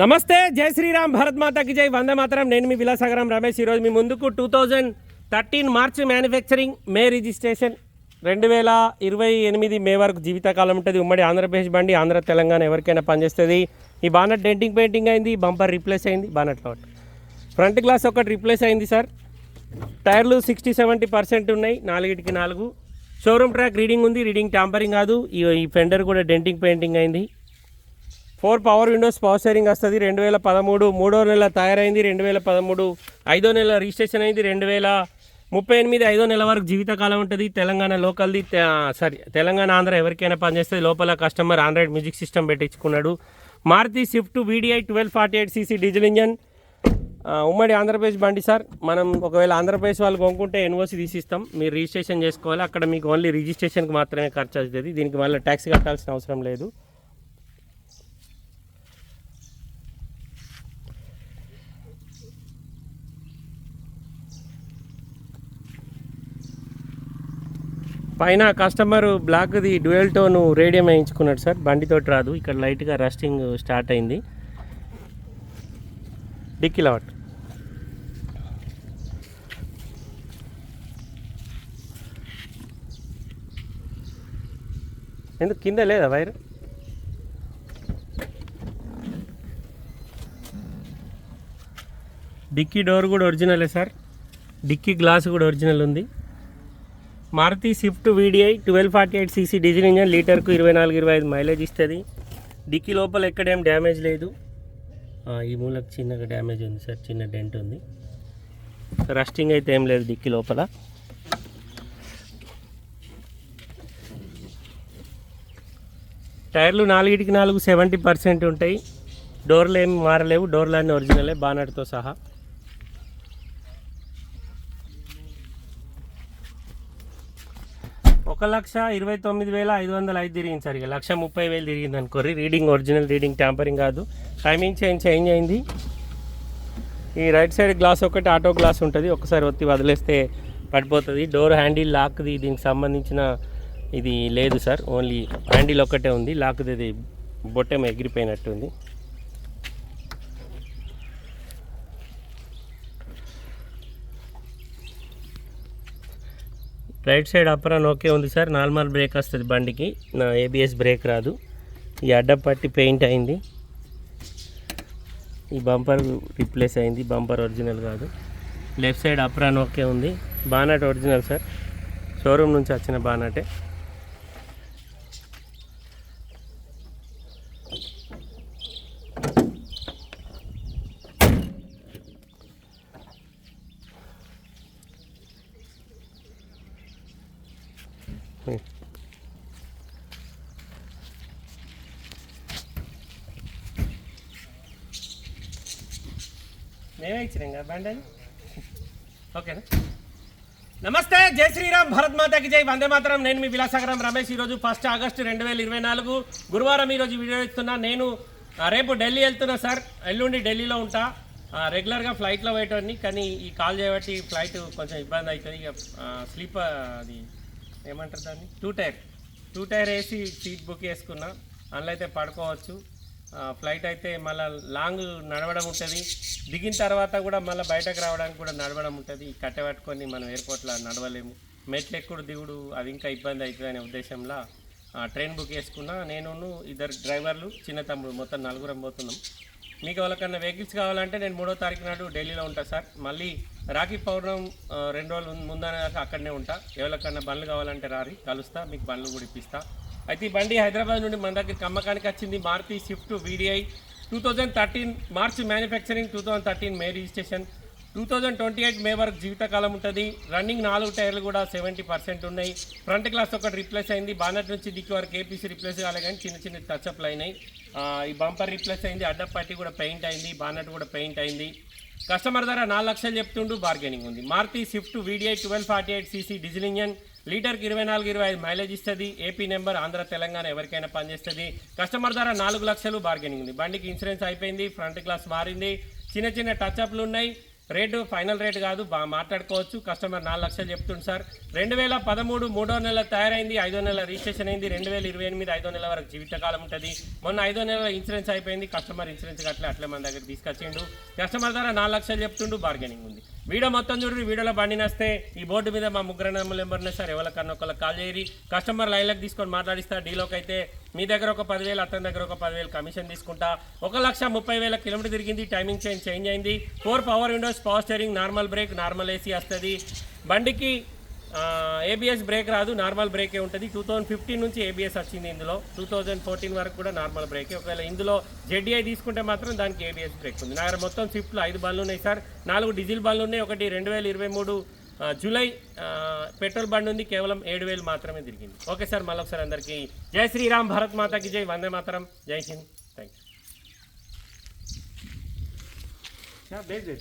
నమస్తే జై శ్రీరామ్ భరత్ మాతకి జై. వందే మాత్రం. నేను మీ విలాసాగరం రమేష్. ఈరోజు మీ ముందుకు two thousand thirteen March manufacturing May registration. రెండు వేల ఇరవై ఎనిమిది మే వరకు జీవితకాలం ఉంటుంది. ఉమ్మడి ఆంధ్రప్రదేశ్ బండి ఆంధ్ర తెలంగాణ ఎవరికైనా పనిచేస్తుంది. ఈ బానట్ డెంటింగ్ పెయింటింగ్ అయింది బంపర్ రీప్లేస్ అయింది బానట్ లాట్ ఫ్రంట్ గ్లాస్ ఒకటి రీప్లేస్ అయింది సార్. టైర్లు సిక్స్టీ సెవెంటీ పర్సెంట్ ఉన్నాయి నాలుగిటికి నాలుగు. షోరూమ్ ట్రాక్ రీడింగ్ ఉంది రీడింగ్ ట్యాంపరింగ్ కాదు. ఈ ఫెండర్ కూడా డెంటింగ్ పెయింటింగ్ అయింది. Four power windows power steering వస్తుంది. రెండు వేల పదమూడు మూడో నెల తయారైంది. రెండు వేల పదమూడు ఐదో నెల రిజిస్ట్రేషన్ అయింది. రెండు వేల ముప్పై ఎనిమిది ఐదో నెల వరకు జీవితకాలం ఉంటుంది. తెలంగాణ లోకల్ది సారీ తెలంగాణ ఆంధ్ర ఎవరికైనా పనిచేస్తుంది. లోపల customer Android music system పెట్టించుకున్నాడు. Maruti Swift V D I twelve forty eight CC diesel engine. ఉమ్మడి ఆంధ్రప్రదేశ్ బండి సార్. మనం ఒకవేళ ఆంధ్రప్రదేశ్ వాళ్ళు కొనుక్కుంటే ఎన్ఓసి తీసిస్తాం. మీరు రిజిస్ట్రేషన్ చేసుకోవాలి. అక్కడ మీకు ఓన్లీ రిజిస్ట్రేషన్కి మాత్రమే ఖర్చు అవుతుంది. దీనికి మళ్ళీ ట్యాక్స్ కట్టాల్సిన అవసరం లేదు. పైన కస్టమర్ బ్లాక్ది డ్యూయల్ టోన్ రేడియం వేయించుకున్నాడు సార్. బండితోటి రాదు. ఇక్కడ లైట్గా రస్టింగ్ స్టార్ట్ అయింది. డిక్కీ లవట్. ఎందుకు కింద లేదా వైర్? డిక్కీ డోర్ కూడా ఒరిజినలే సార్. డిక్కీ గ్లాస్ కూడా ఒరిజినల్ ఉంది. Maruti Swift VDI twelve forty eight CC diesel engine లీటర్కు ఇరవై నాలుగు ఇరవై ఐదు మైలేజ్ ఇస్తుంది. డిక్కీ లోపల ఎక్కడేం డ్యామేజ్ లేదు. ఈ మూలకు చిన్నగా డ్యామేజ్ ఉంది సార్ చిన్న డెంట్ ఉంది. రస్టింగ్ అయితే ఏం లేదు డిక్కీ లోపల. టైర్లు నాలుగిటికి నాలుగు సెవెంటీ పర్సెంట్ ఉంటాయి. డోర్లు ఏమి మారలేవు డోర్లన్నీ ఒరిజినలే బానట్తో సహా. ఒక లక్ష ఇరవై తొమ్మిది వేల ఐదు వందల ఐదు తిరిగింది సార్. ఇక లక్ష ముప్పై వేలు తిరిగింది అనుకోరి రీడింగ్ ఒరిజినల్ రీడింగ్ ట్యాంపరింగ్ కాదు. టైమింగ్ చేంజ్ చేంజ్ అయింది. ఈ రైట్ సైడ్ గ్లాస్ ఒకటి ఆటో గ్లాస్ ఉంటుంది. ఒకసారి ఒత్తి వదిలేస్తే పడిపోతుంది. డోర్ హ్యాండిల్ లాక్ది దీనికి సంబంధించిన ఇది లేదు సార్. ఓన్లీ హ్యాండిల్ ఒక్కటే ఉంది. లాక్ది ఇది బొట్టెం ఎగిరిపోయినట్టు రైట్ సైడ్ అప్పర్ అని ఓకే ఉంది సార్. నార్మల్ బ్రేక్ వస్తుంది బండికి. నా ఏబిఎస్ బ్రేక్ రాదు. ఈ అడ్డం పట్టి పెయింట్ అయింది. ఈ బంపర్ రిప్లేస్ అయింది. బంపర్ ఒరిజినల్ కాదు. లెఫ్ట్ సైడ్ అప్పర్ అని ఓకే ఉంది. Bonnet original sir. షోరూమ్ నుంచి వచ్చిన బానటే. మేమే ఇచ్చినాం కదా బండి అది? ఓకేనా? నమస్తే జై శ్రీరామ్ భరత్ మాతాకి జై. వందే మాతరం. నేను మీ విలాసాగరం రమేష్. ఈరోజు ఫస్ట్ ఆగస్టు రెండు వేల ఇరవై నాలుగు గురువారం ఈరోజు వీడియో ఇస్తున్నా నేను రేపు ఢిల్లీ వెళ్తున్నా సార్. ఎల్లుండి ఢిల్లీలో ఉంటా. రెగ్యులర్గా ఫ్లైట్లో పోయేటోని కానీ ఈ కాల్ చేయబట్టి ఫ్లైట్ కొంచెం ఇబ్బంది అవుతుంది. ఇక స్లీపర్ అది ఏమంటారు దాన్ని? Two tier. టూ టైర్ వేసి సీట్ బుక్ చేసుకున్నా. అందులో అయితే పడుకోవచ్చు. ఫ్లైట్ అయితే మళ్ళీ లాంగ్ నడవడం ఉంటుంది. దిగిన తర్వాత కూడా మళ్ళీ బయటకు రావడానికి కూడా నడవడం ఉంటుంది. ఈ కట్టె పట్టుకొని మనం ఎయిర్పోర్ట్లో నడవలేము. మెట్లు ఎక్కుడు దిగుడు అది ఇంకా ఇబ్బంది అవుతుంది అనే ఉద్దేశంలో ట్రైన్ బుక్ చేసుకున్నా. నేను ఇద్దరు డ్రైవర్లు చిన్న తమ్ముడు మొత్తం నలుగురం పోతున్నాం. మీకు ఎవరికన్నా వెహికల్స్ కావాలంటే నేను మూడో తారీఖు నాడు ఢిల్లీలో ఉంటా సార్. మళ్ళీ రాఖీ పౌర్ణం రెండు రోజులు ముందన అక్కడనే ఉంటా. ఎవరికన్నా బండ్లు కావాలంటే రారి కలుస్తా. మీకు బండ్లు కూడా ఇప్పిస్తా. అయితే ఈ బండి హైదరాబాద్ నుండి మన దగ్గరికి అమ్మకానికి వచ్చింది. Maruti Swift VDI two thousand thirteen March manufacturing two thousand thirteen May registration two thousand twenty eight May వరకు జీవితకాలం ఉంటుంది. రన్నింగ్ నాలుగు టైర్లు కూడా సెవెంటీ పర్సెంట్ ఉన్నాయి. ఫ్రంట్ గ్లాస్ ఒకటి రిప్లేస్ అయింది. బానట్ నుంచి దిక్కు వరకు ఏపీసీ రిప్లేస్ కాలే కానీ చిన్న చిన్న టచ్అప్లు అయినాయి. ఈ బంపర్ రిప్లేస్ అయింది. అడ్డపట్టి కూడా పెయింట్ అయింది. బానట్ కూడా పెయింట్ అయింది. కస్టమర్ ధర నాలుగు లక్షలు చెప్తుండు. బార్గెనింగ్ ఉంది. Maruti Swift VDI twelve forty eight CC diesel engine లీటర్కి ఇరవై నాలుగు ఇరవై ఐదు మైలేజ్ ఇస్తుంది. ఏపీ నెంబర్ ఆంధ్ర తెలంగాణ ఎవరికైనా పనిచేస్తుంది. కస్టమర్ ధర నాలుగు లక్షలు బార్గెనింగ్ ఉంది. బండికి ఇన్సూరెన్స్ అయిపోయింది ఫ్రంట్ గ్లాస్ మారింది. చిన్న చిన్న టచ్అప్లు ఉన్నాయి. రేటు ఫైనల్ రేట్ కాదు బా మాట్లాడుకోవచ్చు. కస్టమర్ నాలుగు లక్షలు చెప్తుంది సార్. రెండు వేల పదమూడు మూడో నెల తయారైంది ఐదో నెల రిజిస్ట్రేషన్ అయింది. రెండు వేల ఇరవై ఎనిమిది ఐదో నెల వరకు జీవితకాలం ఉంటుంది. మొన్న ఐదో నెల ఇన్సూరెన్స్ అయిపోయింది కస్టమర్ ఇన్సూరెన్స్ అట్లే అట్లే మన దగ్గర తీసుకొచ్చిండు. కస్టమర్ ధర నాలుగు లక్షలు చెప్తుండు బార్గెనింగ్ ఉంది. వీడియో మొత్తం చూడండి వీడియోలో బండి నస్తే ఈ బోర్డు మీద మా ముగ్గురు నెంబర్ ఎంబర్నే సార్. ఎవరికన్నా ఒకళ్ళకి కాల్ చేయరి. కస్టమర్ లైన్లకు తీసుకొని మాట్లాడిస్తా డీలోకి అయితే మీ దగ్గర ఒక పదివేలు అతని దగ్గర ఒక పదివేలు కమిషన్ తీసుకుంటా. ఒక లక్ష ముప్పై వేల కిలోమీటర్ తిరిగింది టైమింగ్ చేంజ్ చేంజ్ అయింది. Four power windows power steering normal brake normal AC వస్తుంది. బండికి ఏబిఎస్ బ్రేక్ రాదు నార్మల్ బ్రేకే ఉంటుంది. టూ థౌజండ్ ఫిఫ్టీన్ నుంచి ఏబిఎస్ వచ్చింది ఇందులో. టూ థౌజండ్ ఫోర్టీన్ వరకు కూడా నార్మల్ బ్రేకే ఒకవేళ ఇందులో జెడ్డీఐ తీసుకుంటే మాత్రం దానికి ఏబిఎస్ బ్రేక్ ఉంది. నా దగ్గర మొత్తం స్విఫ్ట్లో ఐదు బండ్లు ఉన్నాయి సార్. నాలుగు డీజిల్ బండ్లు ఉన్నాయి. ఒకటి రెండు వేల ఇరవై మూడు జూలై పెట్రోల్ బండ్ ఉంది. కేవలం ఏడు వేలు మాత్రమే తిరిగింది. ఓకే సార్ మళ్ళీ ఒకసారి అందరికీ జై శ్రీరామ్ భారత్ మాతాకి జై. వందే మాతరం. జై హింద్. Thank you